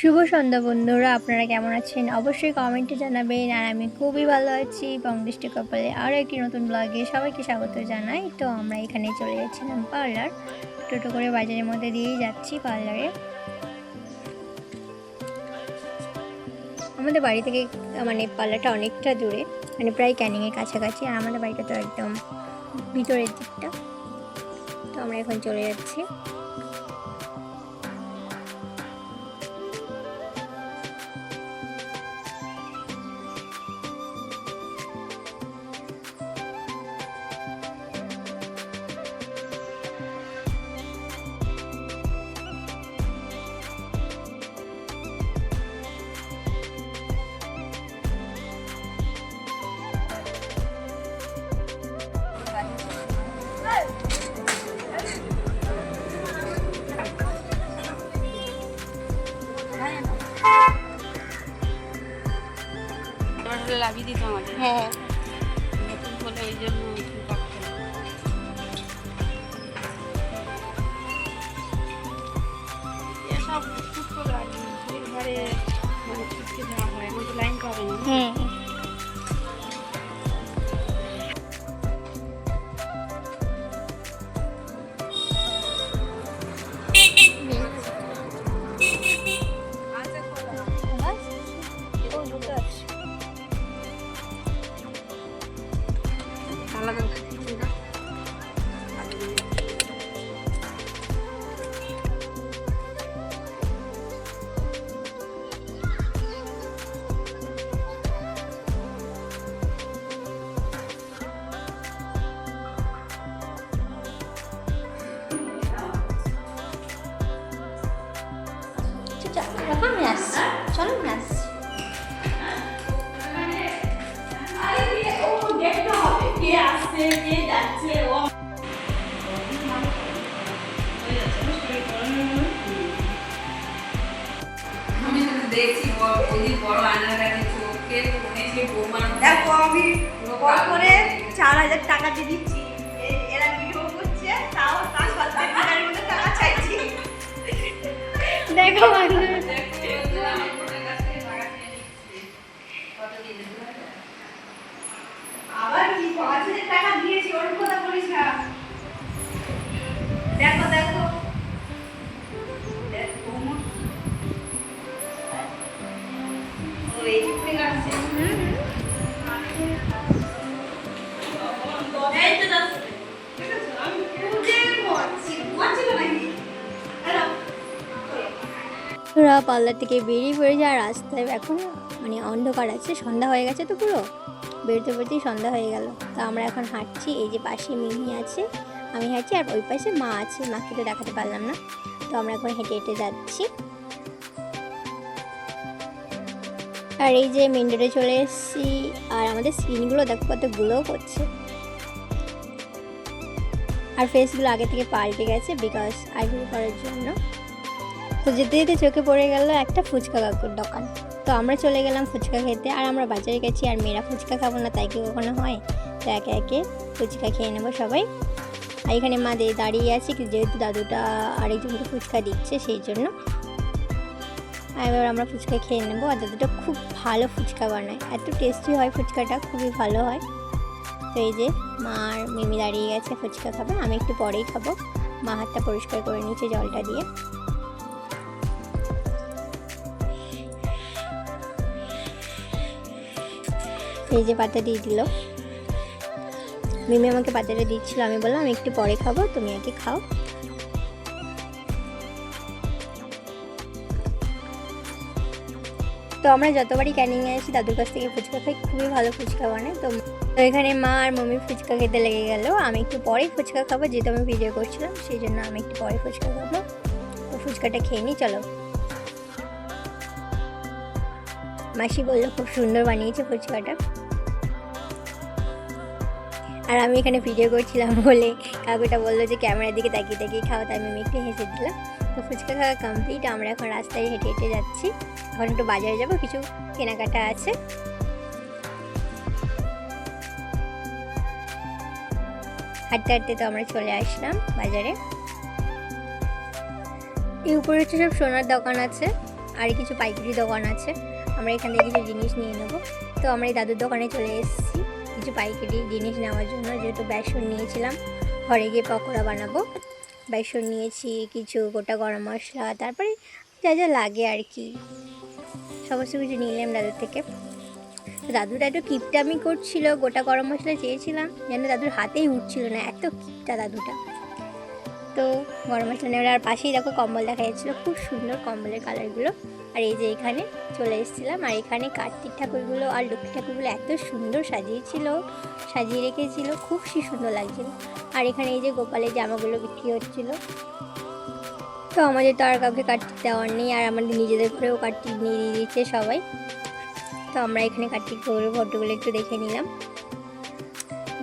শুভ সন্ধ্যা, বন্ধুরা। আপনারা কেমন আছেন? অবশ্যই কমেন্টে জানাবেন। আর আমি খুবই ভালো আছি এবং দৃষ্টি কপালে আরও একটি নতুন ব্লগে সবাইকে স্বাগত জানাই। তো আমরা এখানে চলে যাচ্ছিলাম পার্লার টোটো করে বাজারের মধ্যে দিয়েই যাচ্ছি পার্লারে আমাদের বাড়ি থেকে মানে পার্লারটা অনেকটা দূরে মানে প্রায় ক্যানিংয়ের কাছাকাছি। আর আমাদের বাড়িটা তো একদম ভিতরের দিকটা। তো আমরা এখন চলে যাচ্ছি। এসব খুব করে ঘরে মানে ছিটকে দেওয়া হয় লাইন পাবে না আসছি চলো শুধু দেখছি বড়- আয়নার কাছে দেখো আমি করে চার হাজার টাকা দিয়ে দিচ্ছি। এরা ভিডিও করছে তাও তার টাকা চাইছি। দেখো বান্ধবী পার্লার থেকে বেরিয়ে পড়েছে আর রাস্তায় এখন মানে অন্ধকার আছে, সন্ধ্যা হয়ে গেছে তো পুরো। বেরোতে বেরোতেই সন্ধ্যা হয়ে গেল। তো আমরা এখন হাঁটছি, এই যে পাশে মিমি আছে, আমি হাঁটছি আর ওই পাশে মা আছে, মাকে তো দেখাতে পারলাম না। তো আমরা এখন হেঁটে হেঁটে যাচ্ছি। আর এই যে মেন রোডে চলে এসেছি, আর আমাদের স্কিনগুলো দেখো কত গ্লো করছে। আর ফেসগুলো আগে থেকে পাল্টে গেছে বিকজ আইব্রো করার জন্য। তো যেতে যেতে চোখে পড়ে গেল একটা ফুচকা কাকুর দোকান। তো আমরা চলে গেলাম ফুচকা খেতে আর আমরা বাজারে গেছি আর মেয়েরা ফুচকা খাব না, তাই কি কখনো হয়? তো একে একে ফুচকা খেয়ে নেব সবাই। আর এখানে মা দাঁড়িয়ে আছে যেহেতু দাদুটা আরেকজনকে ফুচকা দিচ্ছে সেই জন্য। এবার আমরা ফুচকা খেয়ে নেব আর দাদুটা খুব ভালো ফুচকা বানায়। এত টেস্টি হয় ফুচকাটা, খুবই ভালো হয়। তো এই যে মা আর মিমি দাঁড়িয়ে গেছে ফুচকা খাবে, আমি একটু পরেই খাব। মা হাতটা পরিষ্কার করে নিচ্ছে জলটা দিয়ে। যে পাতা দিয়ে দিল। মিমি আমাকে পাতাটা দিচ্ছিল, আমি বললাম, আমি একটু পরে খাব, তুমি আগে খাও। তো আমরা যতবারই ক্যানিংয়ে আসি, দাদুর কাছ থেকে ফুচকা খাই, খুবই ভালো ফুচকা বানায়। তো তো এখানে মা আর মমি ফুচকা খেতে লেগে গেল। আমি একটু পরেই ফুচকা খাব, যেহেতু আমি ভিডিও করছিলাম, সেই জন্য আমি একটু পরে ফুচকা খাব। তো ফুচকাটা খেয়ে নিই চলো। মাসি বলল, খুব সুন্দর বানিয়েছে ফুচকাটা। আর আমি এখানে ভিডিও করছিলাম বলে কাকুটা বলল যে ক্যামেরার দিকে তাকিয়ে তাকিয়ে খাও, তাই আমি একটু হেসে দিলাম। তো ফুচকা খাওয়া কমপ্লিট আমরা এখন রাস্তায় হেঁটে হেঁটে যাচ্ছি। এখন একটু বাজারে যাব, কিছু কেনাকাটা আছে। হাঁটতে হাঁটতে তো আমরা চলে আসলাম বাজারে। এই উপরে হচ্ছে সব সোনার দোকান আছে, আর কিছু পাইকারি দোকান আছে। আমরা এখান থেকে কিছু জিনিস নিয়ে নেব। তো আমরা এই দাদুর দোকানে চলে এসেছি। কিছু পাইকারি জিনিস নেওয়ার জন্য যেহেতু বেসন নিয়েছিলাম, ঘরে গিয়ে পকোড়া বানাবো। বেসন নিয়েছি, কিছু গোটা গরম মশলা, তারপরে যা যা লাগে আর কি। সমস্ত কিছু নিলাম দাদুর থেকে। দাদুটা একটু কিপটামি করছিল, গোটা গরম মশলা চেয়েছিলাম, যেন দাদুর হাতেই উঠছিল না, এত কিপটা দাদুটা। তো গরম মশলা নেওয়ার আর পাশেই দেখো কম্বল দেখা যাচ্ছিল, খুব সুন্দর কম্বলের কালারগুলো আর এই যে এখানে চলে এসেছিলাম, আর এখানে কার্তিক ঠাকুরগুলো আর লক্ষ্মী ঠাকুরগুলো এত সুন্দর সাজিয়েছিল, সাজিয়ে রেখেছিল, খুব সে সুন্দর লাগছিল। আর এখানে এই যে গোপালের জামাগুলো বিক্রি হচ্ছিল। তো আমাদের তো আর কাউকে কার্তিক দেওয়ার নেই, আর আমাদের নিজেদের ঘরেও কার্তিক নিয়ে দিয়ে দিচ্ছে সবাই। তো আমরা এখানে কার্তিক ফটোগুলো একটু দেখে নিলাম।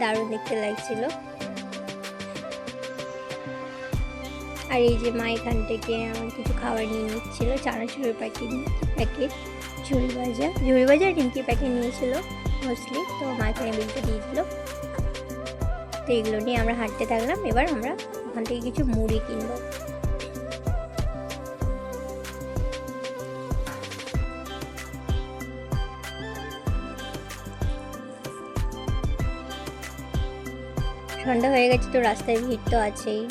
দারুণ দেখতে লাগছিল। আর এই যে মা এখান থেকে আমার কিছু খাবার নিয়ে নিচ্ছিল, চানাচুরের প্যাকেট প্যাকেট ঝুড়ি ভাজা। ঝুড়ি ভাজা নিমকির প্যাকেট নিয়েছিল মোস্টলি তো মা এখানে বিলটা দিয়ে দিল তো এগুলো নিয়ে আমরা হাঁটতে থাকলাম। এবার আমরা ওখান থেকে কিছু মুড়ি কিনবো। সন্ধ্যা হয়ে গেছে তো রাস্তায় ভিড় তো আছেই।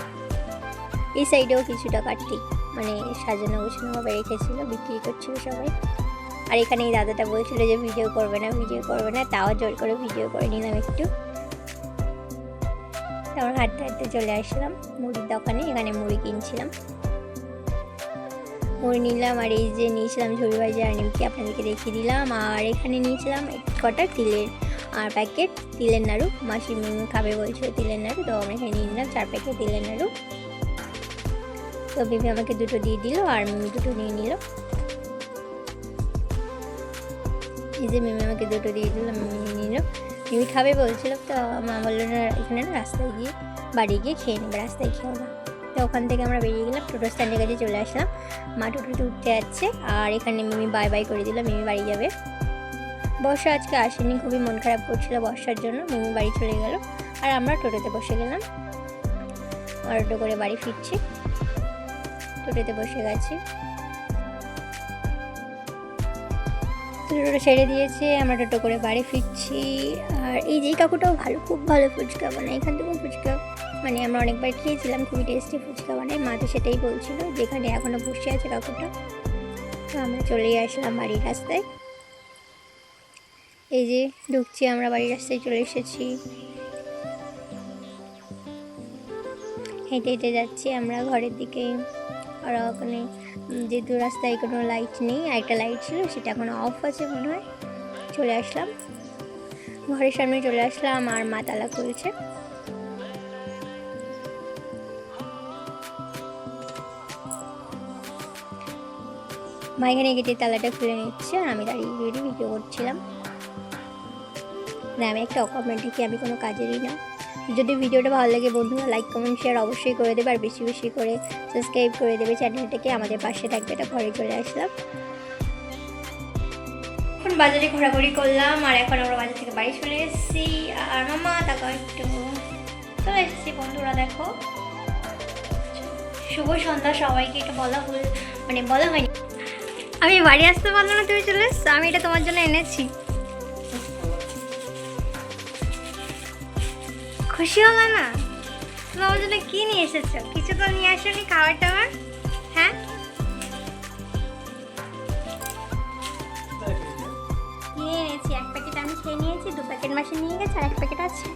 এই সাইডেও কিছুটা কার্তিক মানে সাজানো গোছানো ভাবে রেখেছিল, বিক্রি করছিল সবাই। আর এখানে এই দাদাটা বলছিল যে, ভিডিও করবে না, ভিডিও করবে না। তাও জোর করে ভিডিও করে নিলাম একটু। তারপর হাঁটতে হাঁটতে চলে আসলাম মুড়ির দোকানে, এখানে মুড়ি কিনছিলাম। মুড়ি নিলাম আর এই যে নিয়েছিলাম ঝুড়ি ভাজি আর নিমকি, আপনাদেরকে দেখিয়ে দিলাম। আর এখানে নিয়েছিলাম কটা তিলের আর প্যাকেট, তিলের নাড়ু। মাসি খাবে বলছিল তিলের নাড়ু, তো আমরা এখানে নিয়ে নিলাম চার প্যাকেট তিলের নাড়ু। তো বিবি আমাকে দুটো দিয়ে দিল আর মিমি দুটো নিয়ে নিল। এই যে মিমি আমাকে দুটো দিয়ে দিল, মিমি নিয়ে নিল। মিমি খাবে বলছিল, তো মা বলল, না, এখানে না রাস্তায় গিয়ে, বাড়ি গিয়ে খেয়ে নেবে, রাস্তায় খেও না তো ওখান থেকে আমরা বেরিয়ে গেলাম, টোটো স্ট্যান্ডের কাছে চলে আসলাম। মা টোটোতে উঠতে যাচ্ছে আর এখানে মিমি বাই বাই করে দিল, মিমি বাড়ি যাবে। বর্ষা আজকে আসেনি, খুবই মন খারাপ করছিল বর্ষার জন্য, মিমি বাড়ি চলে গেল। আর আমরা টোটোতে বসে গেলাম। অটো করে বাড়ি ফিরছি। টোটোতে বসে গেছি। টোটো ছেড়ে দিয়েছে, আমরা টোটো করে বাড়ি ফিরছি। আর এই যে কাকুটাও ভালো, খুব ভালো ফুচকা বানায়। এখান থেকে ফুচকা মানে আমরা অনেকবার খেয়েছিলাম, খুবই টেস্টি ফুচকা বানায়। মা তো সেটাই বলছিল, যেখানে এখনও বসে আছে কাকুটা। তো আমরা চলেই আসলাম বাড়ির রাস্তায়। এই যে ঢুকছি আমরা বাড়ির রাস্তায়, চলে এসেছি। হেঁটে হেঁটে যাচ্ছি আমরা ঘরের দিকে। আর ওখানে যেহেতু রাস্তায় কোনো লাইট নেই আর একটা লাইট ছিল, সেটা এখন অফ আছে মনে হয়। চলে আসলাম। ঘরের সামনে চলে আসলাম, আর মা তালা খুলছে। মা এখানে গেটের তালাটা খুলে নিচ্ছে, আর আমি দাঁড়িয়ে ভিডিও করছিলাম। না, আমি একটা অকমেন্ট কি আমি কোনো কাজেরই না। যদি ভিডিওটা ভালো লাগে বন্ধুরা লাইক কমেন্ট শেয়ার অবশ্যই করে দেবে আর বেশি বেশি করে সাবস্ক্রাইব করে দেবে চ্যানেলটাকে আমাদের পাশে থাকবে এটা ঘরে চলে আসলাম। এখন বাজারে ঘোরাঘুরি করলাম আর এখন আমরা বাজার থেকে বাড়ি চলে এসেছি। আর মামা তাকাও একটু চলে এসেছি বন্ধুরা, দেখো। শুভ সন্ধ্যা সবাইকে, এটা বলা ভুল মানে বলা হয়নি। আমি বাড়ি আসতে পারলাম না, তুমি চলে এসছো, আমি এটা তোমার জন্য এনেছি। খুশি হলো না? তুমি জন্য কি নিয়ে এসেছ? কিছু তো নিয়ে আসোনি খাবার টাবার? হ্যাঁ? নিয়ে এনেছি, এক প্যাকেট আমি খেয়ে নিয়েছি, দু প্যাকেট মাসে নিয়ে গেছে, আর এক প্যাকেট আছে।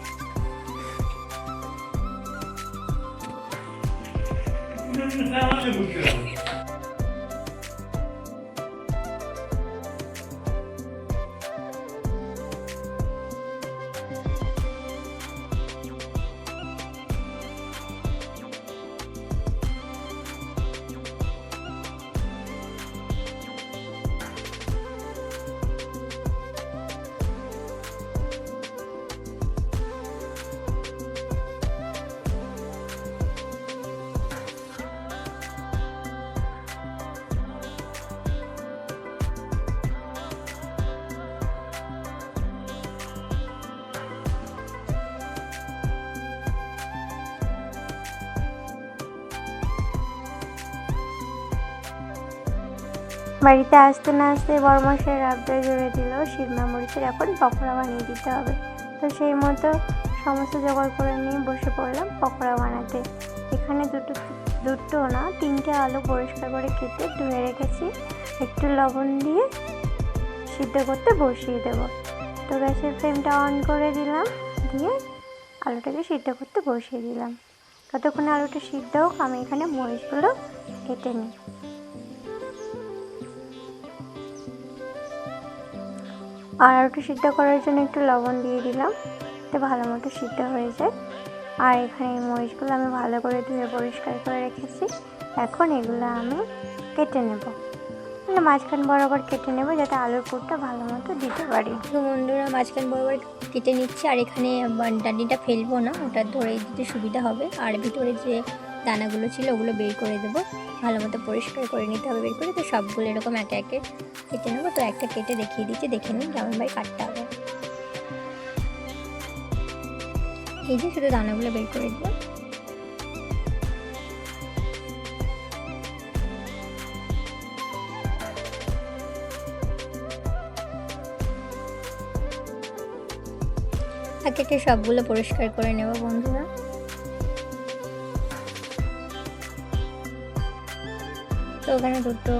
না বাড়িতে আসতে না আসতে বড়মশাই আবদার জুড়ে দিল শিরমা মরিচের এখন পকোড়া বানিয়ে দিতে হবে। তো সেই মতো সমস্ত জোগাড় করে নিয়ে বসে পড়লাম পকোড়া বানাতে। এখানে দুটো দুটো না, তিনটে আলু পরিষ্কার করে কেটে ধুয়ে রেখেছি। একটু লবণ দিয়ে সিদ্ধ করতে বসিয়ে দেবো। তো গ্যাসের ফ্লেমটা অন করে দিলাম, দিয়ে আলুটাকে সিদ্ধ করতে বসিয়ে দিলাম। ততক্ষণে আলুটা সিদ্ধ হোক, আমি এখানে মরিচগুলো কেটে নিই। আর একটু সিদ্ধ করার জন্য একটু লবণ দিয়ে দিলাম, যাতে ভালো মতো সিদ্ধ হয়ে যায়। আর এখানে এই মরিচগুলো আমি ভালো করে ধুয়ে পরিষ্কার করে রেখেছি। এখন এগুলো আমি কেটে নেব। মানে মাঝখান বরাবর কেটে নেব, যাতে আলুর পুরটা ভালো মতো দিতে পারি। তো বন্ধুরা, মাঝখান বরাবর কেটে নিচ্ছি, আর এখানে ডান্ডিটা ফেলব না, ওটা ধরে দিতে সুবিধা হবে। আর ভিতরে যে দানাগুলো ছিল, ওগুলো বের করে দেবো। ভালো মতো পরিষ্কার করে নিতে হবে, বের করে। তো সবগুলো এরকম একে একে কেটে নেব। তো একটা কেটে দেখিয়ে দিচ্ছি, দেখে নিন কেমন ভাই কাটতে হবে। এই যে শুধু দানাগুলো বের করে দিলাম একে একে সবগুলো পরিষ্কার করে নেব বন্ধুরা। তো ওখানে দুটো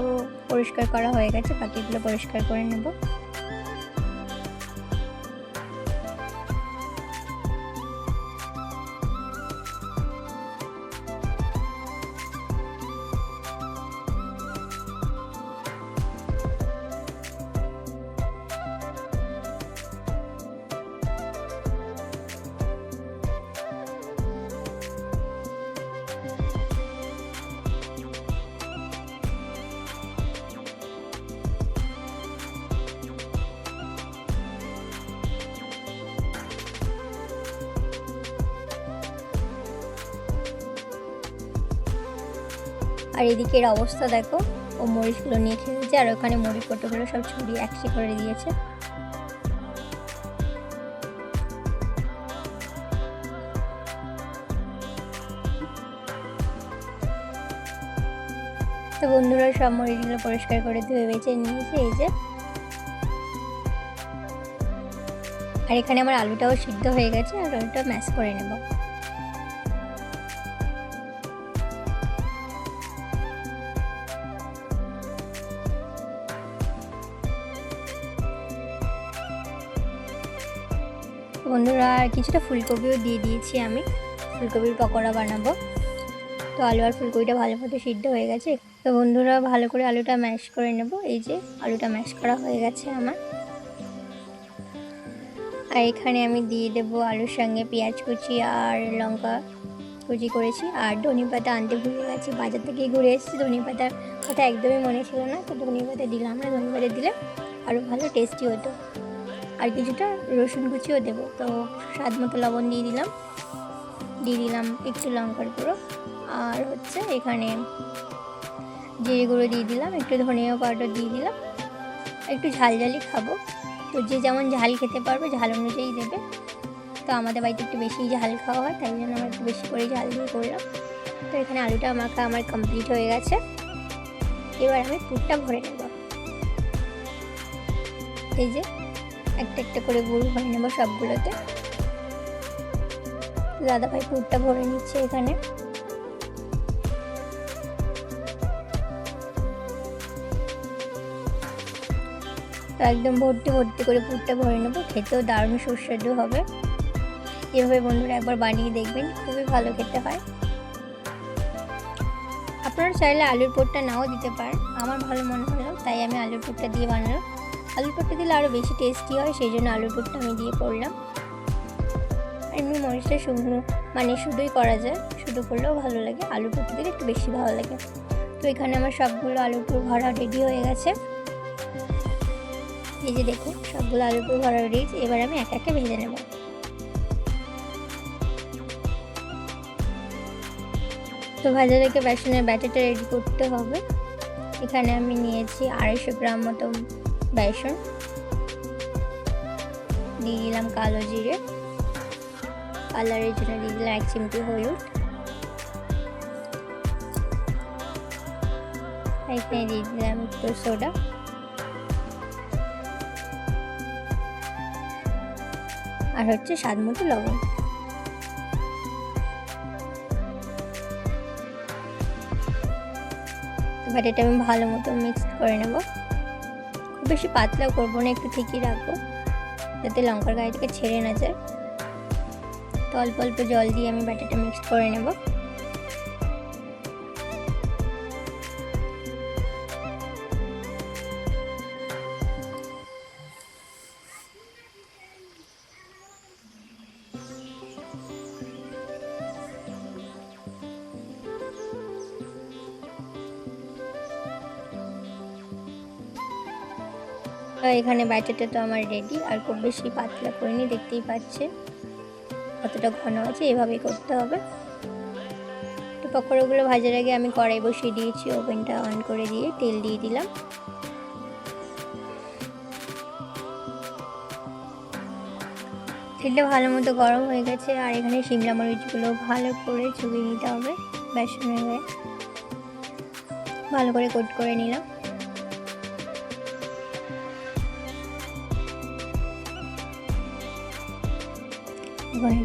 পরিষ্কার করা হয়ে গেছে বাকিগুলো পরিষ্কার করে নেব। আর এদিকে এর অবস্থা দেখো, ও মরিচগুলো নিয়ে খেয়েছে আর ওখানে মুড়ি কটোগুলো সব ছড়িয়ে একসে করে দিয়েছে। তো বন্ধুরা, সব মরিচগুলো পরিষ্কার করে ধুয়ে বেছে নিয়েছে, এই যে। আর এখানে আমার আলুটাও সিদ্ধ হয়ে গেছে, আর আলুটা ম্যাশ করে নেব। আর কিছুটা ফুলকপিও দিয়ে দিয়েছি আমি। ফুলকপির পকোড়া বানাবো। তো আলু আর ফুলকপিটা ভালো মতো সিদ্ধ হয়ে গেছে। তো বন্ধুরা, ভালো করে আলুটা ম্যাশ করে নেব। এই যে, আলুটা ম্যাশ করা হয়ে গেছে আমার। আর এখানে আমি দিয়ে দেবো আলুর সঙ্গে পেঁয়াজ কুচি আর লঙ্কা কুচি করেছি। আর ধনে পাতা আনতে ভুলে গেছি। বাজার থেকেই ঘুরে এসেছি। ধনে পাতার কথা একদমই মনে ছিল না। তো ধনে পাতা দিলাম না। ধনে পাতা দিলে আরও ভালো টেস্টি হতো। আর কিছুটা রসুন কুচিও দেবো। তো স্বাদ মতো লবণ দিয়ে দিলাম। দিয়ে দিলাম একটু লঙ্কার গুঁড়ো। আর হচ্ছে এখানে জিরে গুঁড়ো দিয়ে দিলাম, একটু ধনিয়া পাউডার দিয়ে দিলাম। একটু ঝাল ঝালই খাব। তো যে যেমন ঝাল খেতে পারবে, ঝাল অনুযায়ী দেবে। তো আমাদের বাড়িতে একটু বেশি ঝাল খাওয়া হয়, তাই জন্য আমার একটু বেশি করে ঝাল দিয়ে করলাম। তো এখানে আলুটা মাখা আমার কমপ্লিট হয়ে গেছে। এবার আমি পুরটা ভরে নেব। এই যে একটা একটা করে গুড় ভরে নেব সবগুলোতে। দাদা ভাই পুরটা ভরে নিচ্ছে এখানে। একদম ভর্তি ভর্তি করে পুরটা ভরে নেব, খেতেও দারুণ সুস্বাদু হবে। এভাবে বন্ধুরা একবার বানিয়ে দেখবেন, খুবই ভালো খেতে হয়। আপনারা চাইলে আলুর পুরটা নাও দিতে পারেন, আমার ভালো মনে হলো তাই আমি আলুর পুরটা দিয়ে বানালাম। আলুর পুরটা দিলে আরও বেশি টেস্টি হয়, সেই জন্য আলুর পুরটা আমি দিয়ে করলাম। এমনি মরিচটা শুধু মানে শুধুই করা যায়, শুধু করলেও ভালো লাগে। আলুর পুরটা দিলে একটু বেশি ভালো লাগে। তো এখানে আমার সবগুলো আলুর পুর ভরা রেডি হয়ে গেছে। এই যে দেখুন, সবগুলো আলুর পুর ভরা রেডি এবার আমি এক একে ভেজে নেব। তো ভাজা রেখে বেসনের ব্যাটারটা রেডি করতে হবে। এখানে আমি নিয়েছি আড়াইশো গ্রাম মতো বেসন, দিয়ে দিলাম কালো জিরে। কালারের জন্য দিয়ে দিলাম এক চিমটি হলুদ। এখানে দিয়ে দিলাম একটু সোডা। আর হচ্ছে স্বাদ মতো লবণ। এবার এটা আমি ভালো মতো মিক্স করে নেব। বেশি পাতলা করব না, একটু ঠিকই রাখব, যাতে লঙ্কার গায়ে থেকে ছেড়ে না যায়। তো অল্প অল্প জল দিয়ে আমি ব্যাটারটা মিক্স করে নেব। এখানে ব্যাটারটা তো আমার রেডি আর খুব বেশি পাতলা করিনি, দেখতেই পাচ্ছে। কতটা ঘন আছে, এভাবেই করতে হবে। তো পকোড়াগুলো ভাজার আগে আমি কড়াই বসিয়ে দিয়েছি, ওভেনটা অন করে দিয়ে তেল দিয়ে দিলাম। তেলটা ভালো মতো গরম হয়ে গেছে, আর এখানে শিমলা মরিচগুলো ভালো করে চুবিয়ে নিতে হবে, বেসনের গায়ে ভালো করে কোট করে নিলাম। এখন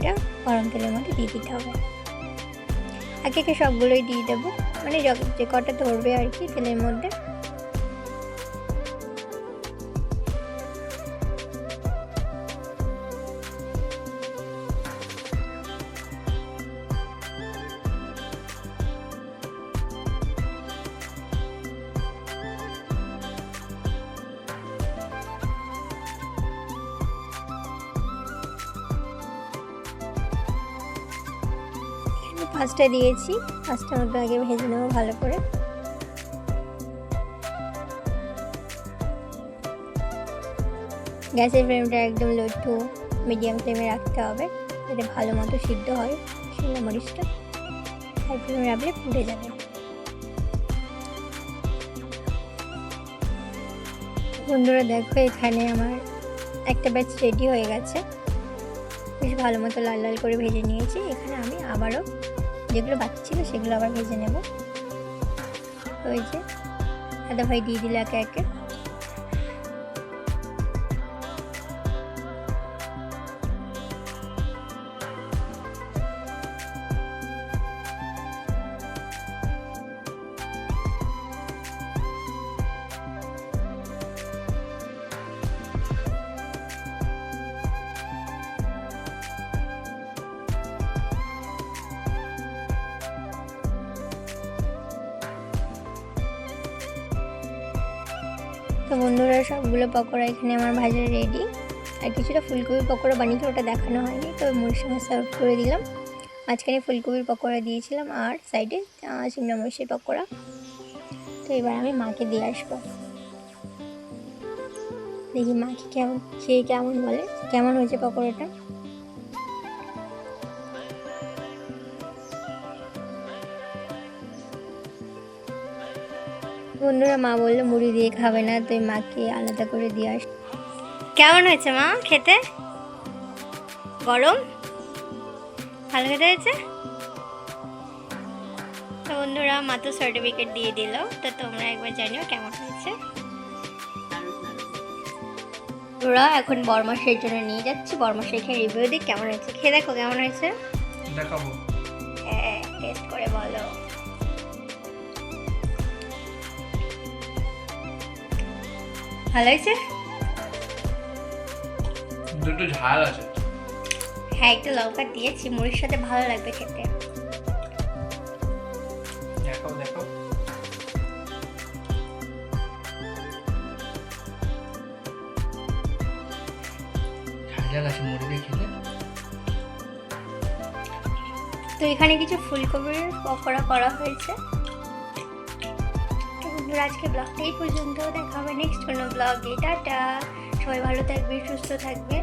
গরম তেলের মধ্যে দিয়ে দিতে হবে। একে একে সবগুলোই দিয়ে দেবো। মানে যে কটা ধরবে আর কি তেলের মধ্যে। পাঁচটা দিয়েছি। পাঁচটার মধ্যে আগে ভেজে নেব ভালো করে। গ্যাসের ফ্লেমটা একদম লো টু মিডিয়াম ফ্লেমে রাখতে হবে। যাতে ভালো মতো সিদ্ধ হয় শিমলা মরিচটা। হাই ফ্লেমে রাখলে ফুটে যাবে। বন্ধুরা, দেখো এখানে আমার একটা ব্যাচ রেডি হয়ে গেছে। বেশ ভালো মতো লাল লাল করে ভেজে নিয়েছি। এখানে আমি আবারও যেগুলো বাকি ছিল সেগুলো আবার ভেজে নেব। ওই যে দাদা ভাই দিয়ে দিল একে একে। তো বন্ধুরা, সবগুলো পকোড়া এখানে আমার ভাজা রেডি আর কিছুটা ফুলকপি পকোড়া বানিয়েছি ওটা দেখানো হয়নি, তো মুড়ির সঙ্গে সার্ভ করে দিলাম। মাঝখানে ফুলকপির পকোড়া দিয়েছিলাম, আর সাইডে শিমলা মরিচের পকোড়া। তো এবার আমি মাকে দিয়ে আসব। দেখি মাকে কেমন খেয়ে কেমন বলে, কেমন হয়েছে পকোড়াটা? বন্ধুরা, মা বলল, মুড়ি দিয়ে খাবে না, তুই মাকে আলাদা করে দিয়ে আস। কেমন হয়েছে মা খেতে? গরম? ভালো খেতে হয়েছে? তো বন্ধুরা, মা তো সার্টিফিকেট দিয়ে দিল, তো তোমরা একবার জানিও কেমন হয়েছে। ওরা এখন বরমাসের জন্য নিয়ে যাচ্ছি। বরমাসের খেয়ে রিভিউ দিই, কেমন হয়েছে? খেয়ে দেখো কেমন হয়েছে। দেখাবো। ভালো হয়েছে দুটো ঝাল আছে। হ্যাঁ একটু লঙ্কা দিয়েছি মুড়ির সাথে ভালো লাগবে খেতে। দেখাও দেখাও। ঝাল ঝাল আছে মুড়ি দিয়ে খেতে। তো এখানে কিছু ফুলকপির পকোড়া করা হয়েছে। বন্ধুরা, আজকে ব্লগটা এই পর্যন্ত দেখা হবে নেক্সট কোনো ব্লগে টাটা। সবাই ভালো থাকবে, সুস্থ থাকবে।